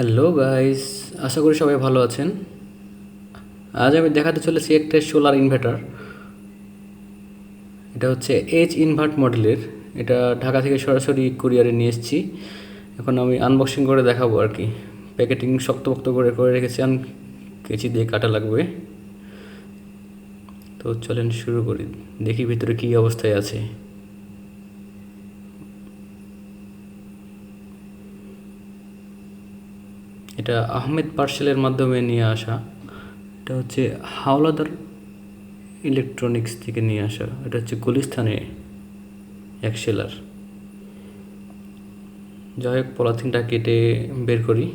Hello guys আশা করি সবাই ভালো আছেন। আজ আমি দেখাতে চলেছি একটা সোলার ইনভার্টার এটা হচ্ছে এইচ ইনভার্ট মডেলের এটা ঢাকা থেকে সরাসরি কুরিয়ারে নিয়ে এসেছি। এখন আমি আনবক্সিং করে দেখাবো আর কি। প্যাকেটিং শক্তপোক্ত করে করে রেখেছি। আন কেচি দিয়ে কাটা লাগবে। তো চলেন শুরু করি। দেখি ভিতরে কী অবস্থায় আছে। এটা আহমেদ পার্সেলের মাধ্যমে নিয়ে আসা। এটা হচ্ছে হাওলাদার ইলেকট্রনিক্স থেকে নিয়ে আসা। এটা হচ্ছে গুলিস্থানে এক সেলার। যাই হোক, পলাথিনটা কেটে বের করি।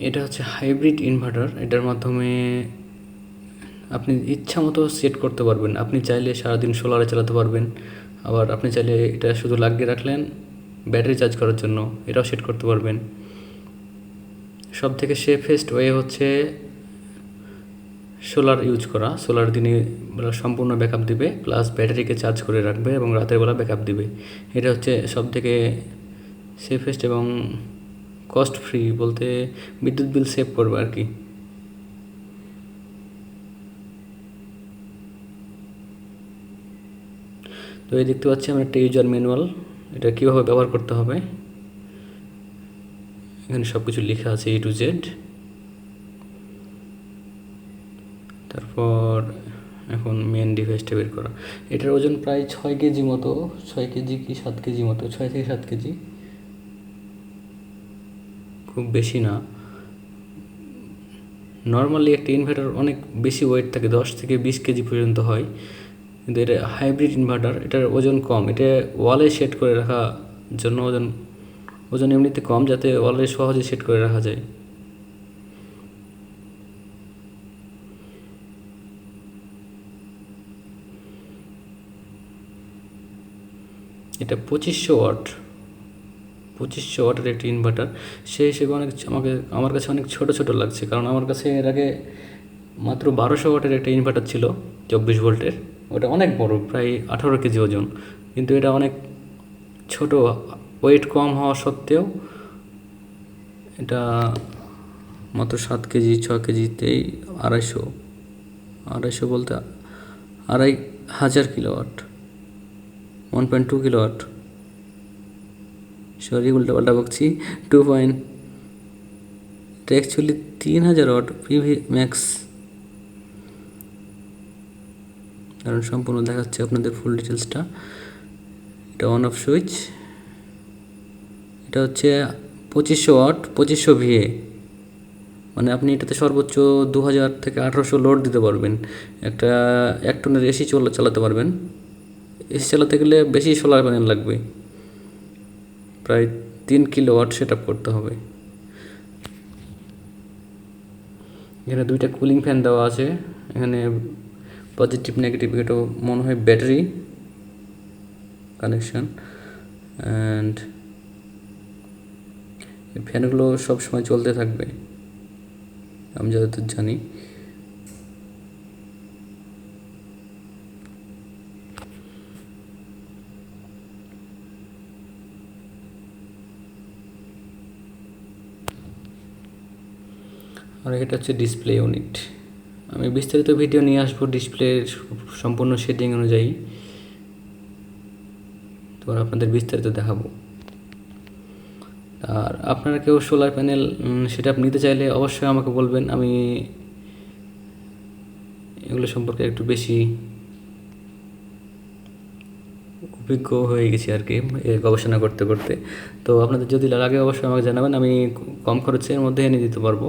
এটা হচ্ছে হাইব্রিড ইনভার্টার এটার মাধ্যমে আপনি ইচ্ছা মতো সেট করতে পারবেন। আপনি চাইলে সারাদিন সোলারে চালাতে পারবেন। আবার আপনি চাইলে এটা শুধু লাগিয়ে রাখলেন ব্যাটারি চার্জ করার জন্য, এটাও সেট করতে পারবেন। সব থেকে সেফেস্ট ওয়ে হচ্ছে সোলার ইউজ করা। সোলার দিনে বেলা সম্পূর্ণ ব্যাকআপ দিবে প্লাস ব্যাটারিকে চার্জ করে রাখবে এবং রাতের বেলা ব্যাকআপ দিবে। এটা হচ্ছে সব থেকে সেফেস্ট এবং কস্ট ফ্রি বলতে বিদ্যুৎ বিল সেভ করবে আর কি। তো এই দেখতে পাচ্ছি আমরা একটা ইউজার ম্যানুয়াল এটা কীভাবে ব্যবহার করতে হবে? এখানে সব কিছু লেখা আছে এ টু জেড তারপর এখন মেন ডিভাইসটা বের করা। এটার ওজন প্রায় ছয় কেজি মতো, ছয় কেজি কি সাত কেজি মতো, ছয় থেকে সাত কেজি। খুব বেশি না। নর্মালি একটা ইনভার্টার অনেক বেশি ওয়েট থাকে, দশ থেকে বিশ কেজি পর্যন্ত হয়। কিন্তু এটা হাইব্রিড ইনভার্টার এটার ওজন কম। এটা ওয়ালে সেট করে রাখা জন্য ওজন ওজন এমনিতে কম যাতে ওয়ালে সহজে সেট করে রাখা যায়। এটা পঁচিশশো ওয়াট। পঁচিশশো ওয়াটের একটি ইনভার্টার সেই হিসেবে অনেক আমাকে, আমার কাছে অনেক ছোট ছোট লাগছে। কারণ আমার কাছে এর আগে মাত্র বারোশো ওয়াটের একটা ইনভার্টার ছিল, চব্বিশ ভোল্টের। ওটা অনেক বড়, প্রায় আঠারো কেজি ওজন। কিন্তু এটা অনেক ছোট ওয়েট কম হওয়া সত্ত্বেও এটা মাত্র সাত কেজি, ছ কেজিতেই আড়াইশো আড়াইশো বলতে আড়াই হাজার kilowatt one point two kilowatt. Sorry উল্টা পাল্টা বকছি। টু পয়েন্ট এটা অ্যাকচুয়ালি তিন হাজার ওয়াট পিভি ম্যাক্স কারণ সম্পূর্ণ দেখাচ্ছে আপনাদের ফুল ডিটেলসটা এটা অন অফ সুইচ এটা হচ্ছে পঁচিশশো ওয়াট, পঁচিশশো ভিএ মানে আপনি এটাতে সর্বোচ্চ দু হাজার থেকে আঠারোশো লোড দিতে পারবেন। একটা, এক টনের এসি চলা, চালাতে পারবেন। এসি চালাতে গেলে বেশি সোলার প্যানেল লাগবে। প্রায় তিন কিলো ওয়াট সেট করতে হবে। এখানে দুইটা কুলিং ফ্যান দেওয়া আছে। এখানে পজিটিভ নেগেটিভ এটাও মনে হয় ব্যাটারি কানেকশন অ্যান্ড ফ্যানগুলো সব সময় চলতে থাকবে। আমি যতদূর জানি। আর এটা হচ্ছে ডিসপ্লে ইউনিট আমি বিস্তারিত ভিডিও নিয়ে আসব ডিসপ্লের সম্পূর্ণ সেটিং অনুযায়ী। তোমার আপনাদের বিস্তারিত দেখাবো। আর আপনারা কেউ সোলার প্যানেল সেটা নিতে চাইলে অবশ্যই আমাকে বলবেন। আমি এগুলো সম্পর্কে একটু বেশি অভিজ্ঞ হয়ে গেছি আর কি গবেষণা করতে করতে। তো আপনাদের যদি লাগে অবশ্যই আমাকে জানাবেন। আমি কম খরচের মধ্যে এনে দিতে পারব।